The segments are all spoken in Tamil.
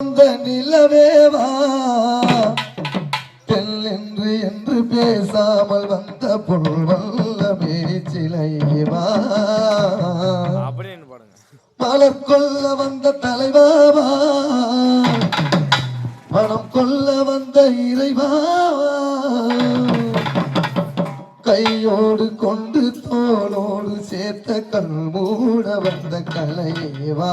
அந்த நிலவேவா? தெல் என்று என்று பேசாமல் வந்த புல்வல்ல பேச்சிலைவா அப்படின்னு மலர் கொல்ல வந்த தலைவாவா? பணம் கொல்ல வந்த இறைவாவா கையோடு கொண்டு தோளோடு சேர்த்த கண் மூட வந்த கலைவா?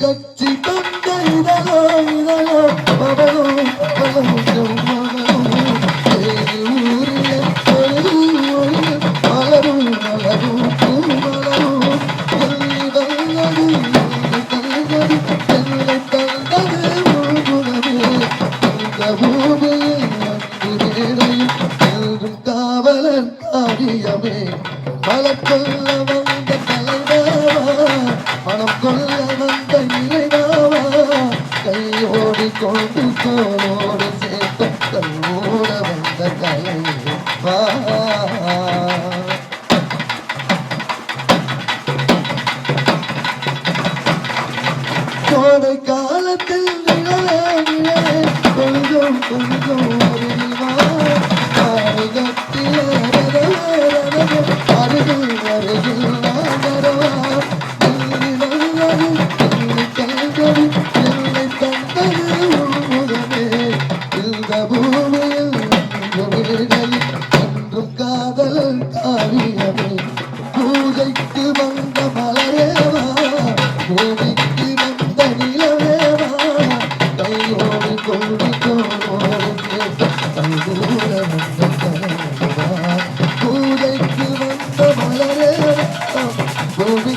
கட்சி தந்த இதழோ இதழோ அவளோ அவளோ ஊரில் மலரும் மலரும் பூமலரும் எல்லி வந்தது வந்த மனம் ஆனந்த இறைவாவா கையோடு கொண்டு தோளோடு சேர்த்த தன்னோட வந்த கலைவா கோடை காலத்தில் நிழலே நிழலே கொஞ்சம் கொஞ்சம் பூமியில் என்றும் காதல் காவியமே பூஜைக்கு வந்த மலரேவா பூமிக்கு வந்த நிலவேவா கையோடு கொண்டு தங்கூர பூஜைக்கு வந்த மலரேவா பூமி